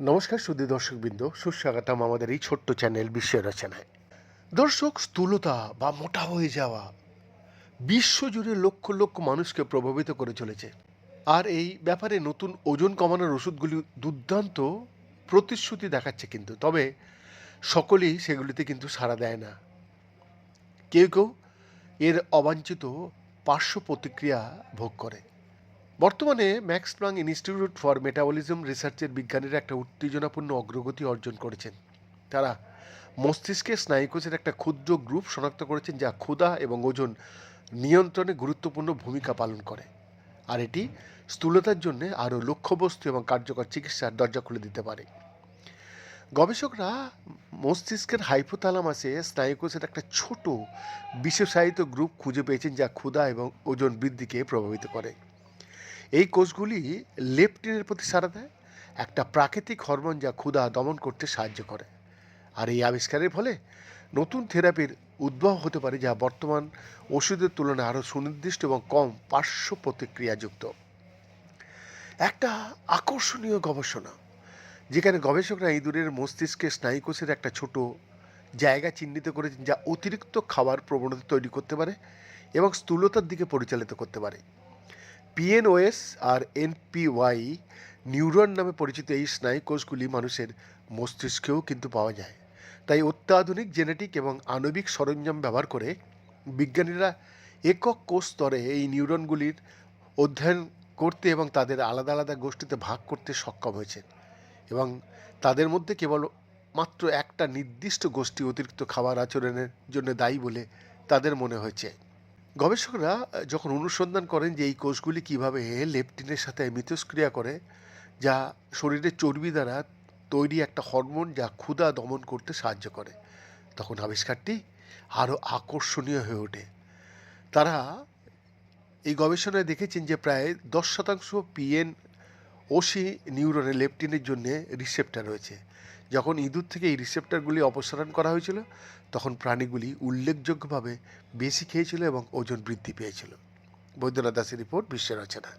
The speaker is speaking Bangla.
নমস্কার সুদী দর্শকবৃন্দ, সুস্বাগতম আমাদের এই ছোট্ট চ্যানেল বিশ্ব রচনায়। দর্শক, স্থূলতা বা মোটা হয়ে যাওয়া বিশ্বজুড়ে লক্ষ লক্ষ মানুষকে প্রভাবিত করে চলেছে। আর এই ব্যাপারে নতুন ওজন কমানোর ওষুধগুলি দুর্দান্ত প্রতিশ্রুতি দেখাচ্ছে কিন্তু, তবে সকলেই সেগুলিতে কিন্তু সাড়া দেয় না। কেউ কেউ এর অবাঞ্ছিত পার্শ্ব প্রতিক্রিয়া ভোগ করে। বর্তমানে Max Planck institute for metabolism রিসার্চের বিজ্ঞানীরা একটা উত্তেজনাপূর্ণ অগ্রগতি অর্জন করেছেন। তারা মস্তিষ্কের স্নায়ুকোষের একটা ক্ষুদ্র গ্রুপ শনাক্ত করেছেন যা ক্ষুধা এবং ওজন নিয়ন্ত্রণে গুরুত্বপূর্ণ ভূমিকা পালন করে। আর এটি স্থূলতার জন্য আরও লক্ষ্যবস্তু এবং কার্যকর চিকিৎসার দরজা খুলে দিতে পারে। গবেষকরা মস্তিষ্কের হাইপোথ্যালামাসে স্নায়ুকোষের একটা ছোট বিশেষায়িত গ্রুপ খুঁজে পেয়েছেন যা ক্ষুধা এবং ওজন বৃদ্ধিকে প্রভাবিত করে। এই কোষগুলি লেপটিনের প্রতি সাড়া দেয়, একটা প্রাকৃতিক হরমোন যা ক্ষুধা দমন করতে সাহায্য করে। আর এই আবিষ্কারের ফলে নতুন থেরাপির উদ্ভব হতে পারে যা বর্তমান ওষুধের তুলনায় আরও সুনির্দিষ্ট এবং কম পার্শ্ব প্রতিক্রিয়াযুক্ত একটা আকর্ষণীয় গবেষণা যেখানে গবেষকরা ইঁদুরের মস্তিষ্কে স্নায়ুকোষের একটা ছোট জায়গা চিহ্নিত করেছেন যা অতিরিক্ত খাবার প্রবণতা তৈরি করতে পারে এবং স্থূলতার দিকে পরিচালিত করতে পারে। পিএনওএস আর এনপিওয়াই নিউরন নামে পরিচিত এই স্নায়ু কোষগুলি মানুষের মস্তিষ্কেও কিন্তু পাওয়া যায়। তাই অত্যাধুনিক জেনেটিক এবং আণবিক সরঞ্জাম ব্যবহার করে বিজ্ঞানীরা একক কোষ স্তরে এই নিউরনগুলির অধ্যয়ন করতে এবং তাদের আলাদা আলাদা গোষ্ঠীতে ভাগ করতে সক্ষম হয়েছে এবং তাদের মধ্যে কেবল মাত্র একটা নির্দিষ্ট গোষ্ঠী অতিরিক্ত খাবার আচরণের জন্য দায়ী বলে তাদের মনে হয়েছে। গবেষকরা যখন অনুসন্ধান করেন যে এই কোষগুলি কীভাবে লেপটিনের সাথে মিথস্ক্রিয়া করে, যা শরীরের চর্বি দ্বারা তৈরি একটা হরমোন যা ক্ষুধা দমন করতে সাহায্য করে, তখন আবিষ্কারটি আরও আকর্ষণীয় হয়ে ওঠে। তারা এই গবেষণায় দেখেছেন যে প্রায় দশ শতাংশ পিএন ওসি নিউরনে লেপটিনের জন্য রিসেপ্টার রয়েছে। যখন ইঁদুর থেকে এই রিসেপ্টারগুলি অপসারণ করা হয়েছিল, তখন প্রাণীগুলি উল্লেখযোগ্যভাবে বেশি খেয়েছিল এবং ওজন বৃদ্ধি পেয়েছিল। বৈদ্যনাথ দাসের রিপোর্ট, বিশ্বের রচনা